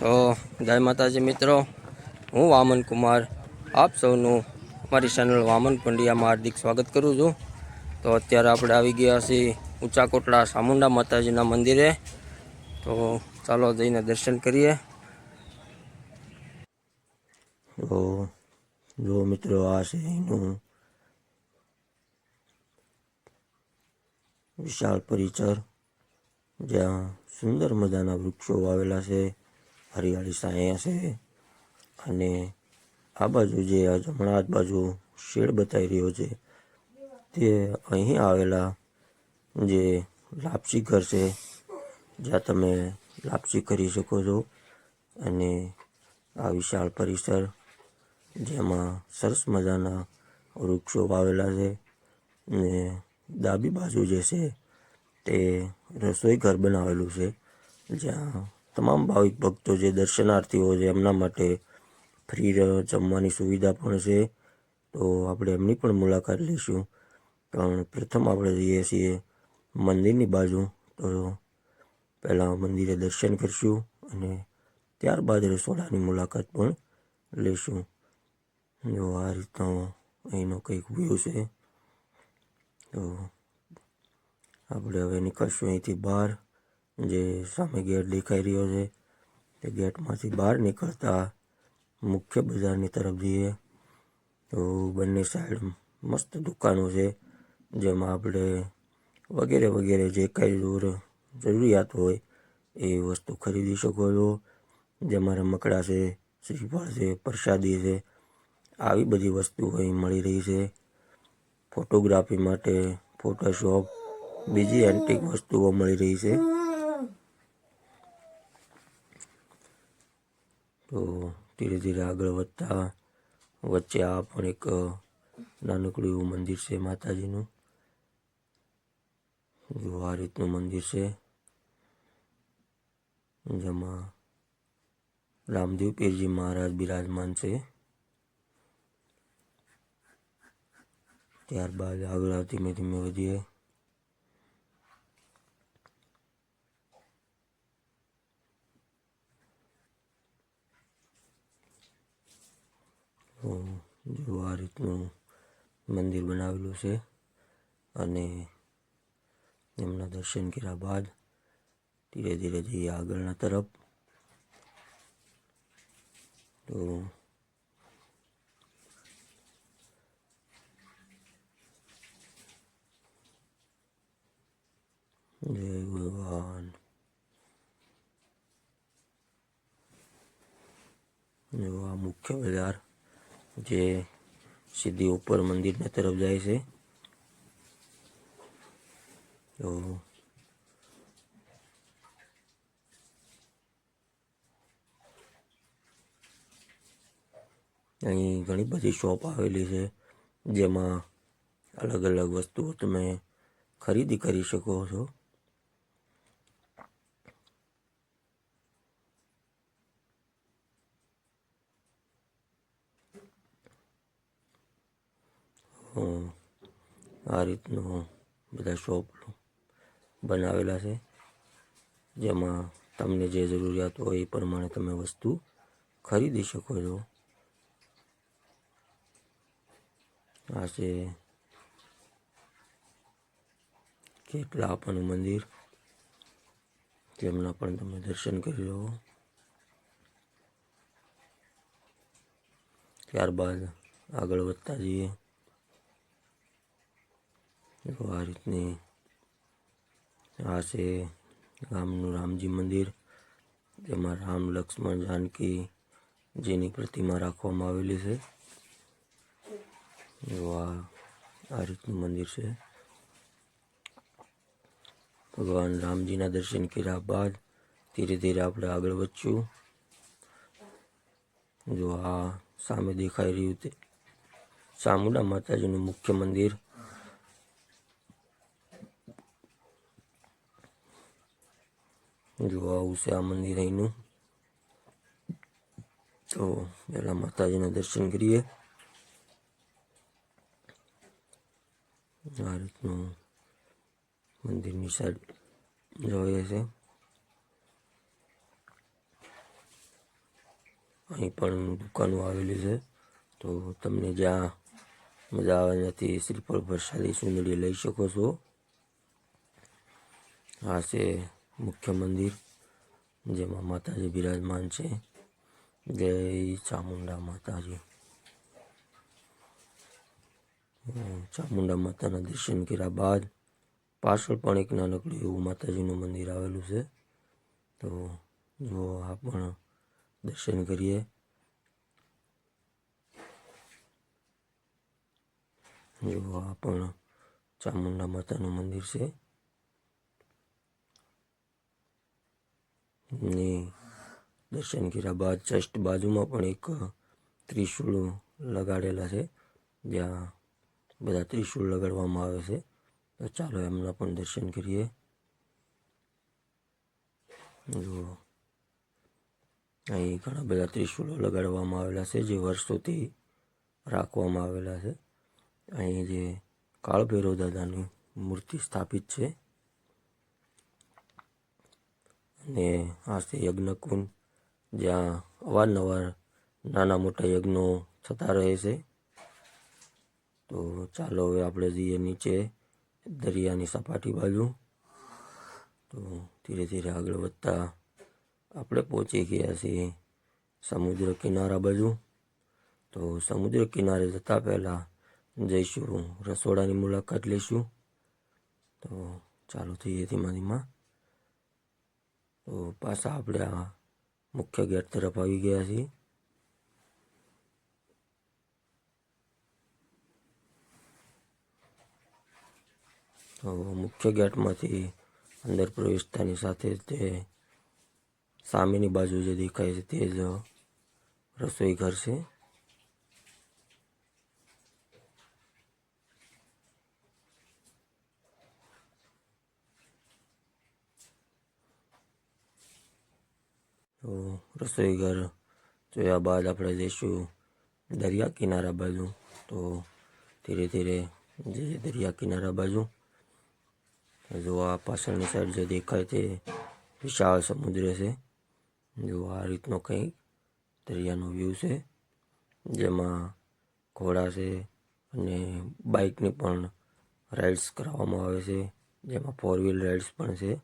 તો જય માતાજી મિત્રો, હું વામન કુમાર. આપ સૌનું મારી ચેનલ વામન પંડ્યામાં હાર્દિક સ્વાગત કરું છું. તો અત્યારે આપણે આવી ગયા છીએ ઊંચા કોટડા ચામુંડા માતાજીના મંદિરે. તો ચાલો જઈને દર્શન કરીએ. તો જો મિત્રો આ છે એનું વિશાળ પરિચર જ્યાં સુંદર મજાના વૃક્ષો વાવેલા છે. હરિયાળી સાયા છે અને આ બાજુ જે આ જમણા હાથ બાજુ શેડ બતાવી રહ્યો છે, તે અહીં આવેલા જે લાપસી ઘર છે, જ્યાં તમે લાપસી કરી શકો છો. અને આ વિશાળ પરિસર, જેમાં સરસ મજાના વૃક્ષો વાવેલા છે. ને ડાબી બાજુ જે છે, તે રસોઈ ઘર બનાવેલું છે, જ્યાં તમામ ભાવિક ભક્તો જે દર્શનાર્થીઓ છે, એમના માટે ફ્રી જમવાની સુવિધા પણ છે. તો આપણે એમની પણ મુલાકાત લઈશું. પણ પ્રથમ આપણે જઈએ છીએ મંદિરની બાજુ. તો પહેલાં મંદિરે દર્શન કરીશું અને ત્યારબાદ રસોડાની મુલાકાત પણ લઈશું. જો આ રીતનો અહીંનો કંઈક વ્યૂ છે, તો આપણે હવે નીકળશું અહીંથી બહાર. જે સામે ગેટ દેખાઈ રહ્યો છે. તે ગેટમાંથી બહાર નીકળતા મુખ્ય બજારની તરફ જઈએ. તો બંને સાઈડ મસ્ત દુકાનો છે, જેમાં આપણે વગેરે વગેરે જે કાંઈ દૂર જરૂરિયાત હોય એ વસ્તુ ખરીદી શકો છો. જેમાં રમકડા છે, શ્રીફળ છે, પ્રસાદી છે, આવી બધી વસ્તુઓ અહીં મળી રહી છે. ફોટોગ્રાફી માટે ફોટોશોપ, બીજી એન્ટિક વસ્તુઓ મળી રહી છે. તો ધીરે ધીરે આગળ વધતા, વચ્ચે આ પણ એક, નાનકડું એવું મંદિર છે માતાજીનું. જો આ રીતનું મંદિર છે, જેમાં રામદેવ પીરજી મહારાજ બિરાજમાન છે. ત્યારબાદ આગળ ધીમે ધીમે વધીએ. જો આ રીતનું મંદિર બનાવેલું છે અને એમના દર્શન કર્યા બાદ ધીરે ધીરે જઈએ આગળના તરફ. તો જય ભગવાન. જો આ મુખ્ય બજાર જે સીધી ઉપર મંદિરના તરફ જાય છે. તો અહીં ઘણી બધી શોપ આવેલી છે, જેમાં અલગ અલગ વસ્તુઓ તમે ખરીદી કરી શકો છો. આ રીતનું બધા શોપ બનાવેલા છે. જેમાં તમને જે જરૂરિયાત હોય એ પ્રમાણે તમે વસ્તુ ખરીદી શકો છો. આ છે કેટલા આપવાનું મંદિર તેમના પણ તમે દર્શન કરી લો. ત્યારબાદ આગળ વધતા જઈએ. તો આ રીતની આ છે ગામનું રામજી મંદિર જેમાં રામ લક્ષ્મણ જાનકી જેની પ્રતિમા રાખવામાં આવેલી છે. જો આ આ રીતનું મંદિર છે. ભગવાન રામજીના દર્શન કર્યા બાદ ધીરે ધીરે આપણે આગળ વધશું. જો આ સામે દેખાઈ રહ્યું તે, ચામુંડા માતાજીનું મુખ્ય મંદિર જો આવું છે આ મંદિર અહીંનું તો પહેલાં માતાજીના દર્શન કરીએ. આ રીતનું મંદિરની સાઈડ જોઈએ છે. અહીં પણ દુકાનો આવેલી છે. તો તમને જ્યાં મજા આવે ત્યાંથી શ્રીફળ પ્રસાદી સુંદરી લઈ શકો છો. આ છે મુખ્ય મંદિર, જેમાં માતાજી બિરાજમાન છે. જય ચામુંડા માતાજી. ચામુંડા માતાના દર્શન કર્યા બાદ પાછળ પણ એક નાનકડું એવું માતાજીનું મંદિર આવેલું છે. તો જો આ પણ દર્શન કરીએ. જો આ પણ ચામુંડા માતાનું મંદિર છે. ને દર્શન કર્યા બાદ જસ્ટ બાજુમાં પણ એક ત્રિશુળ લગાડેલા છે. જ્યાં બધા ત્રિશુળ લગાડવામાં આવે છે. તો ચાલો એમના પણ દર્શન કરીએ. જુઓ. અહીં ઘણા બધા ત્રિશુળો લગાડવામાં આવેલા છે, જે વર્ષોથી રાખવામાં આવેલા છે. અહીં જે કાળભૈરવ દાદાની મૂર્તિ સ્થાપિત છે. અને આ છે યજ્ઞકુંડ, જ્યાં અવારનવાર નાના મોટા યજ્ઞો થતા રહે છે. તો ચાલો હવે આપણે જઈએ નીચે દરિયાની સપાટી બાજુ. તો ધીરે ધીરે આગળ વધતા આપણે પહોંચી ગયા છીએ સમુદ્ર કિનારા બાજુ. તો સમુદ્ર કિનારે જતાં પહેલાં જઈશું, રસોડાની મુલાકાત લઈશું. તો ચાલો થઈએ ધીમા ધીમા તો પાછા આપણે આ મુખ્ય ગેટ તરફ આવી ગયા છીએ. તો મુખ્ય ગેટમાંથી અંદર પ્રવેશતાની સાથે જ તે સામેની બાજુ જે દેખાય છે તે જ રસોઈ ઘર છે તો રસોઈ ઘર. જોયા બાદ આપણે જઈશું દરિયા કિનારા બાજુ. તો ધીરે ધીરે જે દરિયા કિનારા બાજુ, જો આ પાછળની સાઈડ જે દેખાય તે વિશાળ સમુદ્ર છે. જો આ રીતનો કંઈક દરિયાનો વ્યૂ છે, જેમાં ઘોડા છે અને બાઇકની પણ રાઇડ્સ કરાવવામાં આવે છે. જેમાં ફોર વ્હીલ રાઇડ્સ પણ છે.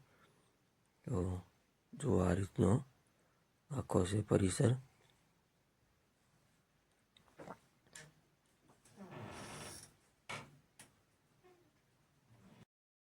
તો જો આ રીતનો આખો છે પરિસર.